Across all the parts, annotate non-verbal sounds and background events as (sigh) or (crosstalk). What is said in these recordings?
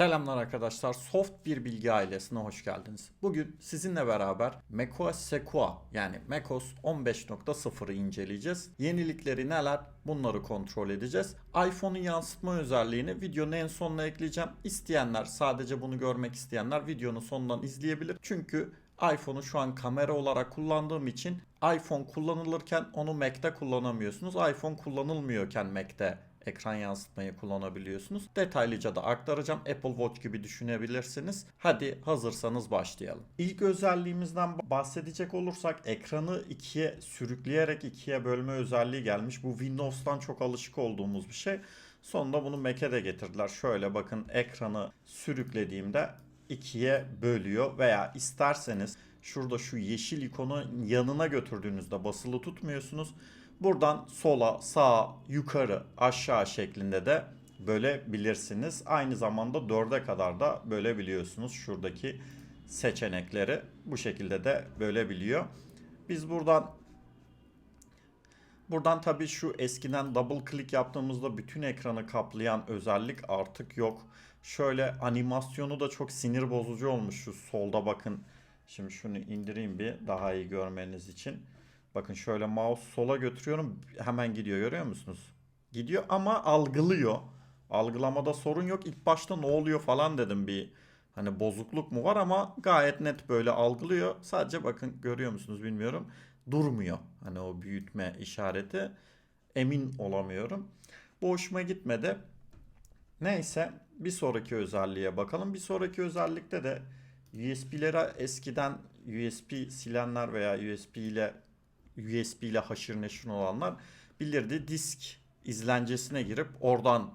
Selamlar arkadaşlar. Soft bir bilgi ailesine hoş geldiniz. Bugün sizinle beraber macOS Sequoia yani macOS 15.0'ı inceleyeceğiz. Yenilikleri neler? Bunları kontrol edeceğiz. iPhone'un yansıtma özelliğini videonun en sonuna ekleyeceğim. İsteyenler, sadece bunu görmek isteyenler videonun sonundan izleyebilir. Çünkü iPhone'u şu an kamera olarak kullandığım için iPhone kullanılırken onu Mac'te kullanamıyorsunuz. iPhone kullanılmıyorken Mac'te ekran yansıtmayı kullanabiliyorsunuz. Detaylıca da aktaracağım. Apple Watch gibi düşünebilirsiniz. Hadi hazırsanız başlayalım. İlk özelliğimizden bahsedecek olursak ekranı ikiye sürükleyerek ikiye bölme özelliği gelmiş. Bu Windows'tan çok alışık olduğumuz bir şey. Sonunda bunu Mac'e de getirdiler. Şöyle bakın ekranı sürüklediğimde ikiye bölüyor veya isterseniz şurada şu yeşil ikonu yanına götürdüğünüzde basılı tutmuyorsunuz. Buradan sola, sağa, yukarı, aşağı şeklinde de bölebilirsiniz. Aynı zamanda dörde kadar da bölebiliyorsunuz. Şuradaki seçenekleri bu şekilde de bölebiliyor. Biz buradan Buradan tabii şu eskiden double click yaptığımızda bütün ekranı kaplayan özellik artık yok. Şöyle animasyonu da çok sinir bozucu olmuş şu solda bakın. Şimdi şunu indireyim bir daha iyi görmeniz için. Bakın şöyle mouse sola götürüyorum hemen gidiyor görüyor musunuz? Gidiyor ama algılıyor. Algılamada sorun yok. İlk başta ne oluyor falan dedim bir hani bozukluk mu var ama gayet net böyle algılıyor. Sadece bakın görüyor musunuz bilmiyorum. Durmuyor. Hani o büyütme işareti. Emin olamıyorum. Bu hoşuma gitmedi. Neyse bir sonraki özelliğe bakalım. Bir sonraki özellikte de USB'lere eskiden USB silenler veya USB ile USB ile haşır neşir olanlar bilirdi disk izlencesine girip oradan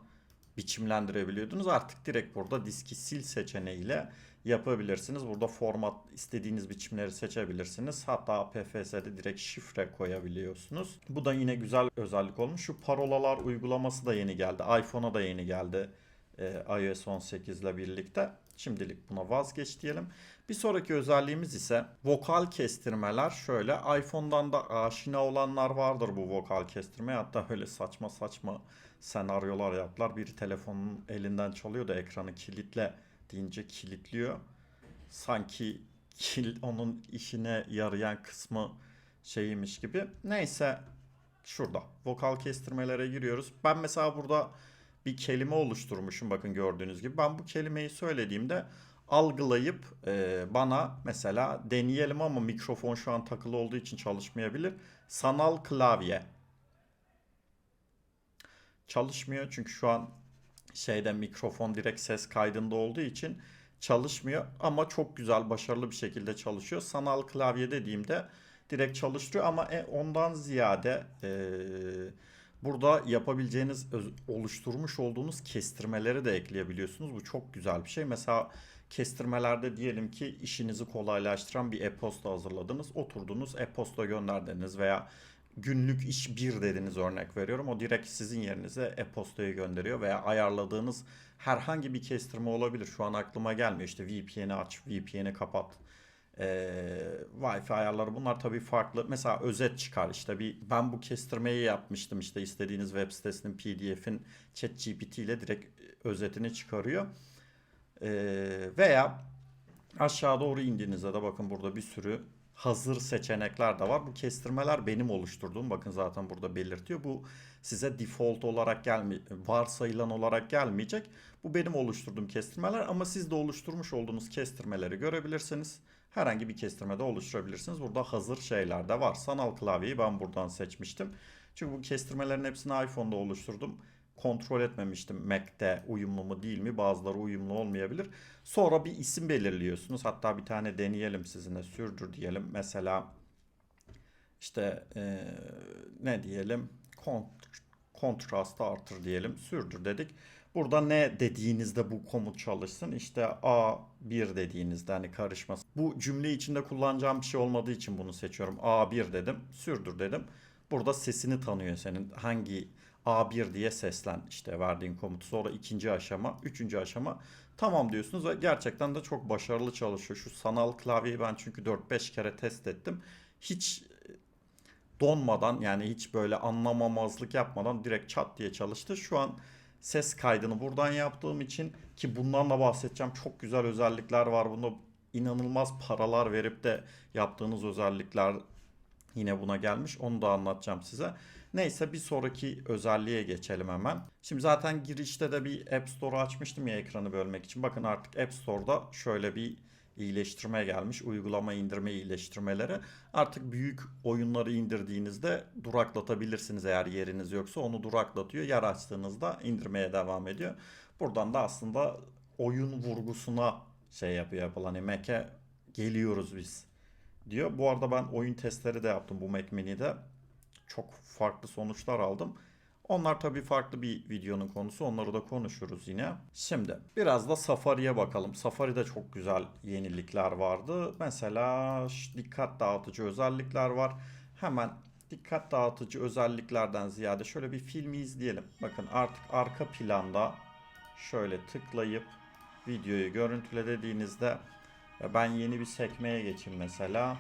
biçimlendirebiliyordunuz. Artık direkt burada diski sil seçeneğiyle yapabilirsiniz. Burada format istediğiniz biçimleri seçebilirsiniz. Hatta PFS'de direkt şifre koyabiliyorsunuz. Bu da yine güzel özellik olmuş. Şu parolalar uygulaması da yeni geldi. iPhone'a da yeni geldi. Ee, iOS 18 ile birlikte. Şimdilik buna vazgeç diyelim. Bir sonraki özelliğimiz ise vokal kestirmeler. Şöyle iPhone'dan da aşina olanlar vardır bu vokal kestirmeye. Hatta öyle saçma saçma senaryolar yaptılar. Bir telefonun elinden çalıyor da ekranı kilitle deyince kilitliyor. Sanki kil, onun işine yarayan kısmı şeymiş gibi. Neyse şurada vokal kestirmelere giriyoruz. Ben mesela burada bir kelime oluşturmuşum bakın gördüğünüz gibi. Ben bu kelimeyi söylediğimde algılayıp e, bana mesela deneyelim ama mikrofon şu an takılı olduğu için çalışmayabilir. Sanal klavye. Çalışmıyor çünkü şu an şeyde mikrofon direkt ses kaydında olduğu için çalışmıyor ama çok güzel başarılı bir şekilde çalışıyor. Sanal klavye dediğimde direkt çalıştırıyor ama e, ondan ziyade e, burada yapabileceğiniz oluşturmuş olduğunuz kestirmeleri de ekleyebiliyorsunuz. Bu çok güzel bir şey. Mesela kestirmelerde diyelim ki işinizi kolaylaştıran bir e-posta hazırladınız. Oturdunuz e-posta gönderdiniz veya günlük iş bir dediniz örnek veriyorum. O direkt sizin yerinize e-postayı gönderiyor veya ayarladığınız herhangi bir kestirme olabilir. Şu an aklıma gelmiyor. İşte VPN'i aç, VPN'i kapat. Ee, Wi-Fi ayarları bunlar tabii farklı. Mesela özet çıkar işte bir ben bu kestirmeyi yapmıştım işte istediğiniz web sitesinin PDF'in ChatGPT ile direkt özetini çıkarıyor. Ee, veya aşağı doğru indiğinizde de bakın burada bir sürü hazır seçenekler de var. Bu kestirmeler benim oluşturduğum bakın zaten burada belirtiyor. Bu size default olarak gelmi varsayılan olarak gelmeyecek. Bu benim oluşturduğum kestirmeler ama siz de oluşturmuş olduğunuz kestirmeleri görebilirsiniz. Herhangi bir kestirme de oluşturabilirsiniz. Burada hazır şeyler de var. Sanal klavyeyi ben buradan seçmiştim. Çünkü bu kestirmelerin hepsini iPhone'da oluşturdum kontrol etmemiştim Mac'te uyumlu mu değil mi? Bazıları uyumlu olmayabilir. Sonra bir isim belirliyorsunuz. Hatta bir tane deneyelim sizinle sürdür diyelim. Mesela işte eee, ne diyelim? Kont kontrastı artır diyelim. Sürdür dedik. Burada ne dediğinizde bu komut çalışsın. İşte A1 dediğinizde hani karışmasın. Bu cümle içinde kullanacağım bir şey olmadığı için bunu seçiyorum. A1 dedim. Sürdür dedim. Burada sesini tanıyor senin. Hangi A1 diye seslen işte verdiğin komutu. Sonra ikinci aşama, üçüncü aşama tamam diyorsunuz ve gerçekten de çok başarılı çalışıyor. Şu sanal klavyeyi ben çünkü 4-5 kere test ettim. Hiç donmadan yani hiç böyle anlamamazlık yapmadan direkt çat diye çalıştı. Şu an ses kaydını buradan yaptığım için ki bundan da bahsedeceğim. Çok güzel özellikler var. Bunda inanılmaz paralar verip de yaptığınız özellikler yine buna gelmiş. Onu da anlatacağım size. Neyse bir sonraki özelliğe geçelim hemen. Şimdi zaten girişte de bir App Store açmıştım ya ekranı bölmek için. Bakın artık App Store'da şöyle bir iyileştirme gelmiş. Uygulama indirme iyileştirmeleri. Artık büyük oyunları indirdiğinizde duraklatabilirsiniz eğer yeriniz yoksa. Onu duraklatıyor. Yer açtığınızda indirmeye devam ediyor. Buradan da aslında oyun vurgusuna şey yapıyor yapılan. Hani Mac'e geliyoruz biz diyor. Bu arada ben oyun testleri de yaptım bu Mac Mini'de. Çok farklı sonuçlar aldım. Onlar tabii farklı bir videonun konusu. Onları da konuşuruz yine. Şimdi biraz da Safari'ye bakalım. Safari'de çok güzel yenilikler vardı. Mesela dikkat dağıtıcı özellikler var. Hemen dikkat dağıtıcı özelliklerden ziyade şöyle bir filmi izleyelim. Bakın artık arka planda şöyle tıklayıp videoyu görüntüle dediğinizde ben yeni bir sekmeye geçeyim mesela.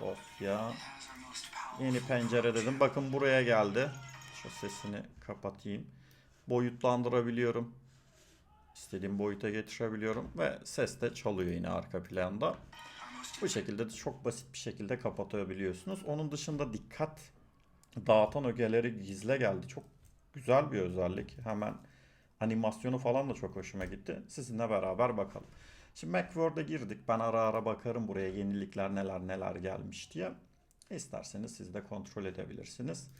Dosya. Yeni pencere dedim. Bakın buraya geldi. Şu sesini kapatayım. Boyutlandırabiliyorum. İstediğim boyuta getirebiliyorum ve ses de çalıyor yine arka planda. Bu şekilde de çok basit bir şekilde kapatabiliyorsunuz. Onun dışında dikkat dağıtan ögeleri gizle geldi. Çok güzel bir özellik. Hemen animasyonu falan da çok hoşuma gitti. Sizinle beraber bakalım. Şimdi Macworld'a girdik. Ben ara ara bakarım buraya yenilikler neler neler gelmiş diye. İsterseniz siz de kontrol edebilirsiniz.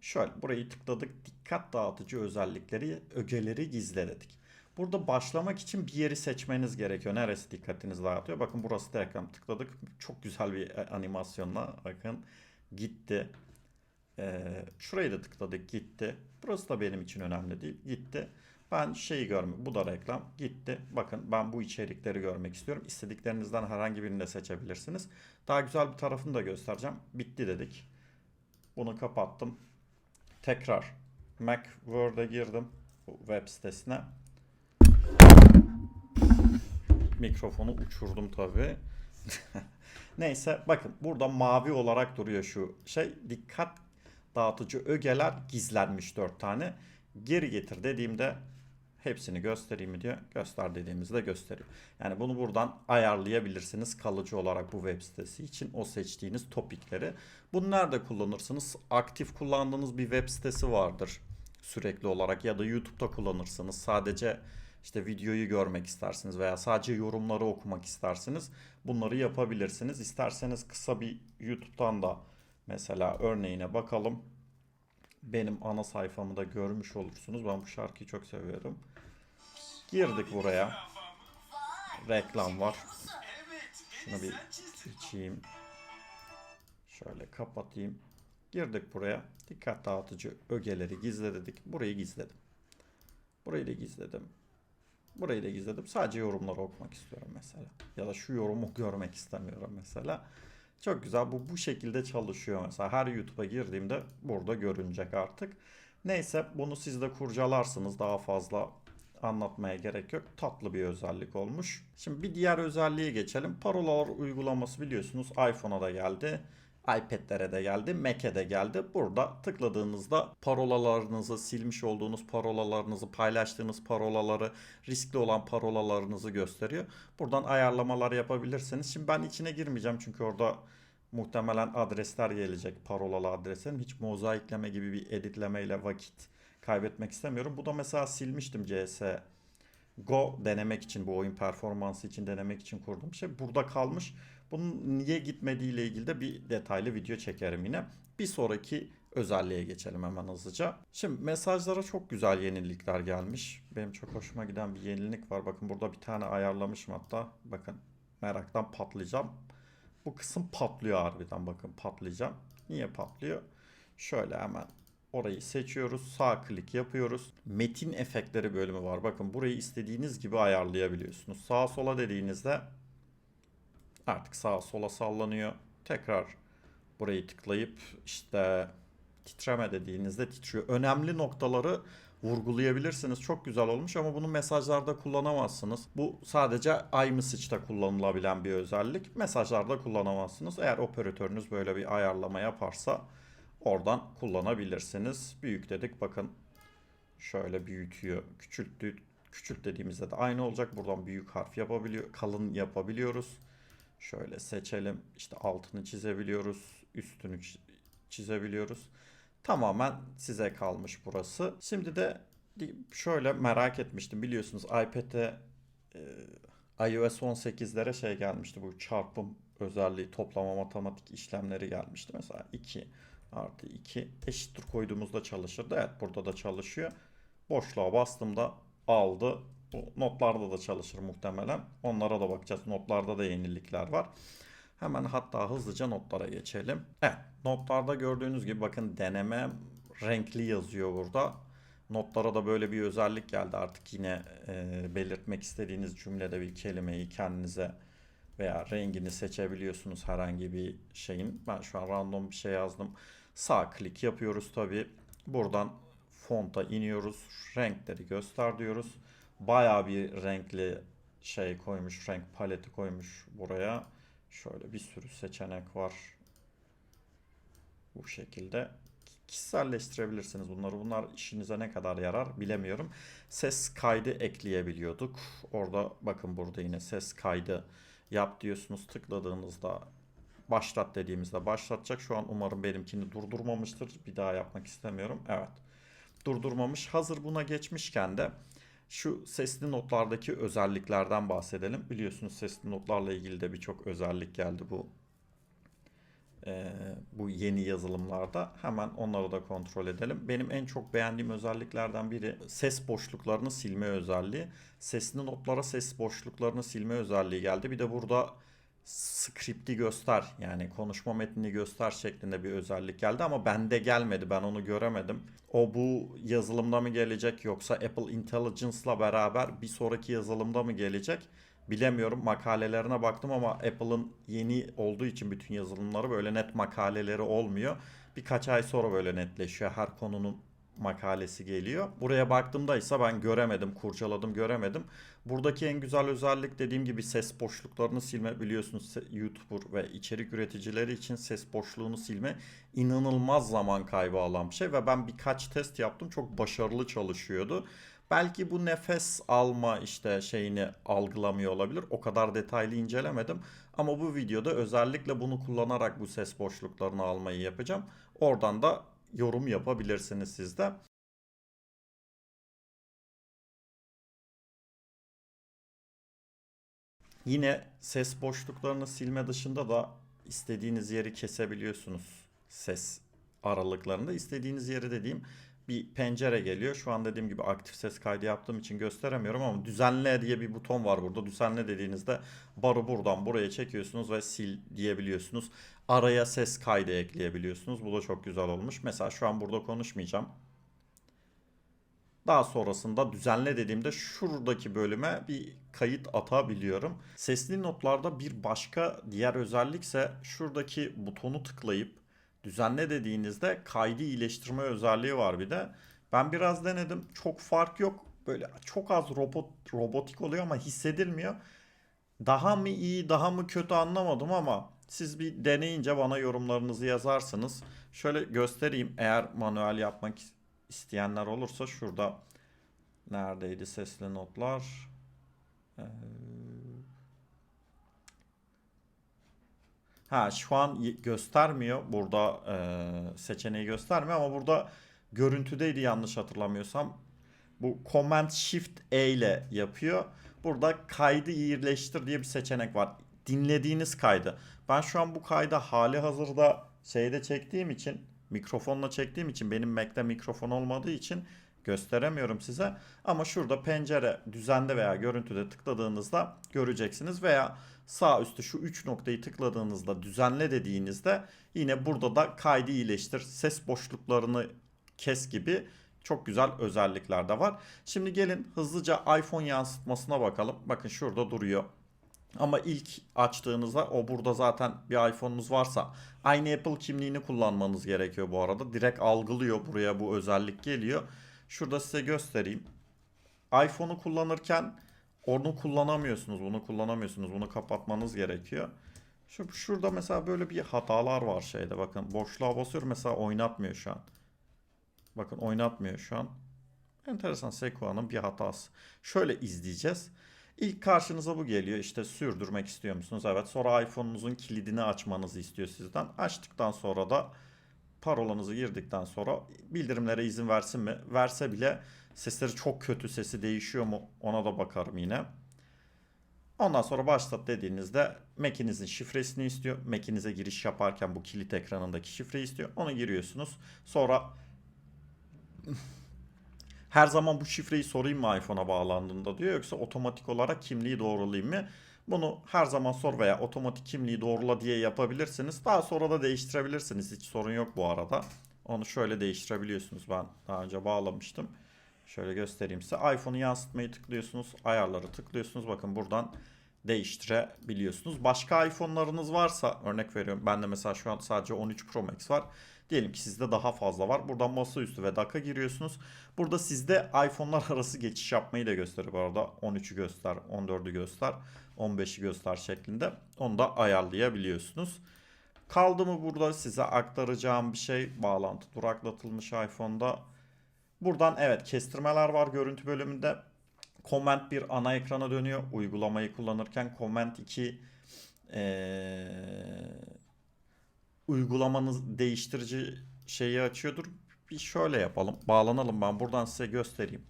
Şöyle burayı tıkladık. Dikkat dağıtıcı özellikleri, ögeleri gizle dedik. Burada başlamak için bir yeri seçmeniz gerekiyor. Neresi dikkatinizi dağıtıyor? Bakın burası da ekran tıkladık. Çok güzel bir e, animasyonla bakın gitti. Ee, şurayı da tıkladık gitti. Burası da benim için önemli değil. Gitti. Ben şeyi görmek, bu da reklam gitti. Bakın ben bu içerikleri görmek istiyorum. İstediklerinizden herhangi birini de seçebilirsiniz. Daha güzel bir tarafını da göstereceğim. Bitti dedik. Bunu kapattım. Tekrar Mac Word'a girdim web sitesine. Mikrofonu uçurdum tabii. (laughs) Neyse bakın burada mavi olarak duruyor şu şey. Dikkat dağıtıcı ögeler gizlenmiş 4 tane. Geri getir dediğimde hepsini göstereyim mi diyor. Göster dediğimizde gösteriyor. Yani bunu buradan ayarlayabilirsiniz kalıcı olarak bu web sitesi için o seçtiğiniz topikleri. Bunu nerede kullanırsınız? Aktif kullandığınız bir web sitesi vardır sürekli olarak ya da YouTube'da kullanırsınız. Sadece işte videoyu görmek istersiniz veya sadece yorumları okumak istersiniz. Bunları yapabilirsiniz. İsterseniz kısa bir YouTube'dan da mesela örneğine bakalım. Benim ana sayfamı da görmüş olursunuz. Ben bu şarkıyı çok seviyorum. Girdik buraya. Reklam var. Şunu bir içeyim. Şöyle kapatayım. Girdik buraya. Dikkat dağıtıcı ögeleri gizle dedik. Burayı gizledim. Burayı da gizledim. Burayı da gizledim. Sadece yorumları okumak istiyorum mesela. Ya da şu yorumu görmek istemiyorum mesela. Çok güzel. Bu bu şekilde çalışıyor mesela. Her YouTube'a girdiğimde burada görünecek artık. Neyse bunu siz de kurcalarsınız. Daha fazla anlatmaya gerek yok. Tatlı bir özellik olmuş. Şimdi bir diğer özelliğe geçelim. Parolalar uygulaması biliyorsunuz iPhone'a da geldi. iPad'lere de geldi, Mac'e de geldi. Burada tıkladığınızda parolalarınızı, silmiş olduğunuz parolalarınızı, paylaştığınız parolaları, riskli olan parolalarınızı gösteriyor. Buradan ayarlamalar yapabilirsiniz. Şimdi ben içine girmeyeceğim çünkü orada muhtemelen adresler gelecek, parolalı adreslerin. Hiç mozaikleme gibi bir editlemeyle vakit kaybetmek istemiyorum. Bu da mesela silmiştim CS Go denemek için bu oyun performansı için denemek için kurduğum şey burada kalmış. Bunun niye gitmediği ile ilgili de bir detaylı video çekerim yine. Bir sonraki özelliğe geçelim hemen hızlıca. Şimdi mesajlara çok güzel yenilikler gelmiş. Benim çok hoşuma giden bir yenilik var. Bakın burada bir tane ayarlamışım hatta. Bakın meraktan patlayacağım. Bu kısım patlıyor harbiden bakın patlayacağım. Niye patlıyor? Şöyle hemen Orayı seçiyoruz. Sağ klik yapıyoruz. Metin efektleri bölümü var. Bakın burayı istediğiniz gibi ayarlayabiliyorsunuz. Sağa sola dediğinizde artık sağa sola sallanıyor. Tekrar burayı tıklayıp işte titreme dediğinizde titriyor. Önemli noktaları vurgulayabilirsiniz. Çok güzel olmuş ama bunu mesajlarda kullanamazsınız. Bu sadece iMessage'da kullanılabilen bir özellik. Mesajlarda kullanamazsınız. Eğer operatörünüz böyle bir ayarlama yaparsa oradan kullanabilirsiniz. Büyük dedik bakın Şöyle büyütüyor. Küçülttü, küçült dediğimizde de aynı olacak. Buradan büyük harf yapabiliyor, kalın yapabiliyoruz. Şöyle seçelim. İşte altını çizebiliyoruz. Üstünü çi- çizebiliyoruz. Tamamen size kalmış burası. Şimdi de şöyle merak etmiştim. Biliyorsunuz iPad'e e, iOS 18'lere şey gelmişti. Bu çarpım özelliği toplama matematik işlemleri gelmişti. Mesela 2 artı 2 eşittir koyduğumuzda çalışırdı. Evet burada da çalışıyor. Boşluğa bastığımda aldı. Bu notlarda da çalışır muhtemelen. Onlara da bakacağız. Notlarda da yenilikler var. Hemen hatta hızlıca notlara geçelim. Evet, notlarda gördüğünüz gibi bakın deneme renkli yazıyor burada. Notlara da böyle bir özellik geldi. Artık yine e, belirtmek istediğiniz cümlede bir kelimeyi kendinize veya rengini seçebiliyorsunuz herhangi bir şeyin. Ben şu an random bir şey yazdım. Sağ klik yapıyoruz tabii. Buradan fonta iniyoruz. Renkleri göster diyoruz. Bayağı bir renkli şey koymuş, renk paleti koymuş buraya. Şöyle bir sürü seçenek var. Bu şekilde kişiselleştirebilirsiniz bunları. Bunlar işinize ne kadar yarar bilemiyorum. Ses kaydı ekleyebiliyorduk. Orada bakın burada yine ses kaydı yap diyorsunuz. Tıkladığınızda başlat dediğimizde başlatacak. Şu an umarım benimkini durdurmamıştır. Bir daha yapmak istemiyorum. Evet. Durdurmamış. Hazır buna geçmişken de şu sesli notlardaki özelliklerden bahsedelim. Biliyorsunuz sesli notlarla ilgili de birçok özellik geldi bu e, bu yeni yazılımlarda. Hemen onları da kontrol edelim. Benim en çok beğendiğim özelliklerden biri ses boşluklarını silme özelliği. Sesli notlara ses boşluklarını silme özelliği geldi. Bir de burada skripti göster yani konuşma metnini göster şeklinde bir özellik geldi ama bende gelmedi ben onu göremedim. O bu yazılımda mı gelecek yoksa Apple Intelligence'la beraber bir sonraki yazılımda mı gelecek bilemiyorum. Makalelerine baktım ama Apple'ın yeni olduğu için bütün yazılımları böyle net makaleleri olmuyor. Birkaç ay sonra böyle netleşiyor. Her konunun makalesi geliyor. Buraya baktığımda ise ben göremedim, kurcaladım göremedim. Buradaki en güzel özellik dediğim gibi ses boşluklarını silme biliyorsunuz YouTuber ve içerik üreticileri için ses boşluğunu silme inanılmaz zaman kaybı alan bir şey ve ben birkaç test yaptım çok başarılı çalışıyordu. Belki bu nefes alma işte şeyini algılamıyor olabilir. O kadar detaylı incelemedim. Ama bu videoda özellikle bunu kullanarak bu ses boşluklarını almayı yapacağım. Oradan da yorum yapabilirsiniz siz de. Yine ses boşluklarını silme dışında da istediğiniz yeri kesebiliyorsunuz ses aralıklarında. İstediğiniz yeri dediğim bir pencere geliyor. Şu an dediğim gibi aktif ses kaydı yaptığım için gösteremiyorum ama düzenle diye bir buton var burada. Düzenle dediğinizde barı buradan buraya çekiyorsunuz ve sil diyebiliyorsunuz. Araya ses kaydı ekleyebiliyorsunuz. Bu da çok güzel olmuş. Mesela şu an burada konuşmayacağım. Daha sonrasında düzenle dediğimde şuradaki bölüme bir kayıt atabiliyorum. Sesli notlarda bir başka diğer özellikse şuradaki butonu tıklayıp düzenle dediğinizde kaydı iyileştirme özelliği var bir de. Ben biraz denedim. Çok fark yok. Böyle çok az robot robotik oluyor ama hissedilmiyor. Daha mı iyi, daha mı kötü anlamadım ama siz bir deneyince bana yorumlarınızı yazarsınız. Şöyle göstereyim eğer manuel yapmak isteyenler olursa şurada neredeydi sesli notlar? Ee... Ha şu an göstermiyor burada e, seçeneği göstermiyor ama burada görüntüdeydi yanlış hatırlamıyorsam. Bu Command Shift E ile yapıyor. Burada kaydı iyileştir diye bir seçenek var. Dinlediğiniz kaydı. Ben şu an bu kaydı hali hazırda şeyde çektiğim için mikrofonla çektiğim için benim Mac'te mikrofon olmadığı için gösteremiyorum size. Ama şurada pencere düzende veya görüntüde tıkladığınızda göreceksiniz veya sağ üstte şu 3 noktayı tıkladığınızda düzenle dediğinizde yine burada da kaydı iyileştir, ses boşluklarını kes gibi çok güzel özellikler de var. Şimdi gelin hızlıca iPhone yansıtmasına bakalım. Bakın şurada duruyor. Ama ilk açtığınızda o burada zaten bir iPhone'unuz varsa aynı Apple kimliğini kullanmanız gerekiyor bu arada. Direkt algılıyor buraya bu özellik geliyor. Şurada size göstereyim. iPhone'u kullanırken onu kullanamıyorsunuz, bunu kullanamıyorsunuz. Bunu kapatmanız gerekiyor. Şu, şurada mesela böyle bir hatalar var şeyde. Bakın boşluğa basıyorum mesela oynatmıyor şu an. Bakın oynatmıyor şu an. Enteresan Sequoia'nın bir hatası. Şöyle izleyeceğiz. İlk karşınıza bu geliyor. İşte sürdürmek istiyor musunuz? Evet. Sonra iPhone'unuzun kilidini açmanızı istiyor sizden. Açtıktan sonra da parolanızı girdikten sonra bildirimlere izin versin mi? Verse bile sesleri çok kötü. Sesi değişiyor mu? Ona da bakarım yine. Ondan sonra başlat dediğinizde Mac'inizin şifresini istiyor. Mac'inize giriş yaparken bu kilit ekranındaki şifreyi istiyor. Onu giriyorsunuz. Sonra (laughs) her zaman bu şifreyi sorayım mı iPhone'a bağlandığında diyor yoksa otomatik olarak kimliği doğrulayayım mı? Bunu her zaman sor veya otomatik kimliği doğrula diye yapabilirsiniz. Daha sonra da değiştirebilirsiniz. Hiç sorun yok bu arada. Onu şöyle değiştirebiliyorsunuz. Ben daha önce bağlamıştım. Şöyle göstereyim size. iPhone'u yansıtmayı tıklıyorsunuz. Ayarları tıklıyorsunuz. Bakın buradan değiştirebiliyorsunuz. Başka iPhone'larınız varsa örnek veriyorum. Bende mesela şu an sadece 13 Pro Max var. Diyelim ki sizde daha fazla var. Buradan masaüstü ve DAC'a giriyorsunuz. Burada sizde iPhone'lar (laughs) arası geçiş yapmayı da gösteriyor bu arada. 13'ü göster, 14'ü göster, 15'i göster şeklinde. Onu da ayarlayabiliyorsunuz. Kaldı mı burada size aktaracağım bir şey? Bağlantı duraklatılmış iPhone'da. Buradan evet kestirmeler var görüntü bölümünde. Comment 1 ana ekrana dönüyor. Uygulamayı kullanırken Comment 2 ee, uygulamanız değiştirici şeyi açıyordur. Bir şöyle yapalım. Bağlanalım ben buradan size göstereyim.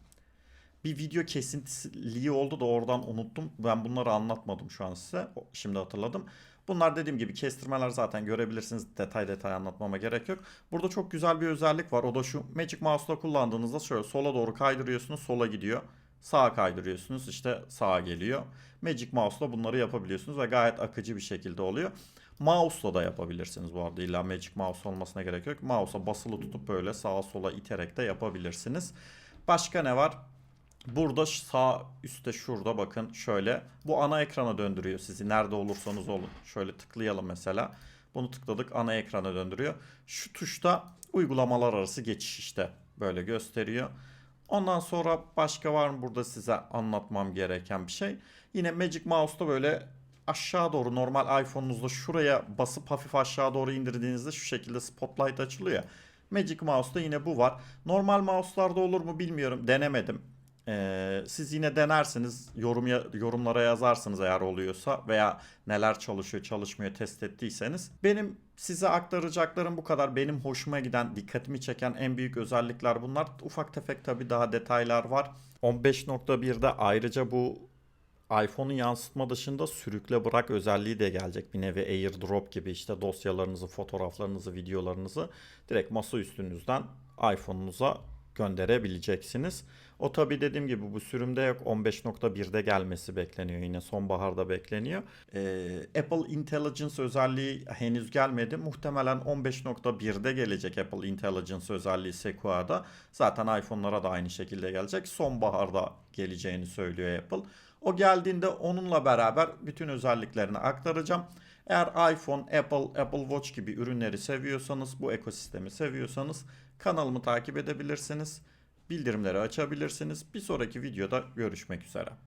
Bir video kesintisiliği oldu da oradan unuttum. Ben bunları anlatmadım şu an size. Şimdi hatırladım. Bunlar dediğim gibi kestirmeler zaten görebilirsiniz. Detay detay anlatmama gerek yok. Burada çok güzel bir özellik var. O da şu Magic Mouse'la kullandığınızda şöyle sola doğru kaydırıyorsunuz sola gidiyor. Sağa kaydırıyorsunuz işte sağa geliyor. Magic Mouse'la bunları yapabiliyorsunuz ve gayet akıcı bir şekilde oluyor. Mouse'la da yapabilirsiniz bu arada. İlla Magic Mouse olmasına gerek yok. Mouse'a basılı tutup böyle sağa sola iterek de yapabilirsiniz. Başka ne var? Burada sağ üstte şurada bakın şöyle. Bu ana ekrana döndürüyor sizi. Nerede olursanız olun. Şöyle tıklayalım mesela. Bunu tıkladık ana ekrana döndürüyor. Şu tuşta uygulamalar arası geçiş işte böyle gösteriyor. Ondan sonra başka var mı burada size anlatmam gereken bir şey? Yine Magic Mouse'da böyle aşağı doğru normal iPhone'unuzda şuraya basıp hafif aşağı doğru indirdiğinizde şu şekilde spotlight açılıyor. Magic Mouse'da yine bu var. Normal mouse'larda olur mu bilmiyorum. Denemedim. Ee, siz yine denersiniz. Yorum ya- yorumlara yazarsınız eğer oluyorsa veya neler çalışıyor, çalışmıyor test ettiyseniz. Benim size aktaracaklarım bu kadar. Benim hoşuma giden, dikkatimi çeken en büyük özellikler bunlar. Ufak tefek tabii daha detaylar var. 15.1'de ayrıca bu iPhone'un yansıtma dışında sürükle bırak özelliği de gelecek. Bir nevi AirDrop gibi işte dosyalarınızı, fotoğraflarınızı, videolarınızı direkt masa üstünüzden iPhone'unuza gönderebileceksiniz. O tabi dediğim gibi bu sürümde yok. 15.1'de gelmesi bekleniyor. Yine sonbaharda bekleniyor. Ee, Apple Intelligence özelliği henüz gelmedi. Muhtemelen 15.1'de gelecek Apple Intelligence özelliği Sequoia'da. Zaten iPhone'lara da aynı şekilde gelecek. Sonbaharda geleceğini söylüyor Apple. O geldiğinde onunla beraber bütün özelliklerini aktaracağım. Eğer iPhone, Apple, Apple Watch gibi ürünleri seviyorsanız, bu ekosistemi seviyorsanız kanalımı takip edebilirsiniz. Bildirimleri açabilirsiniz. Bir sonraki videoda görüşmek üzere.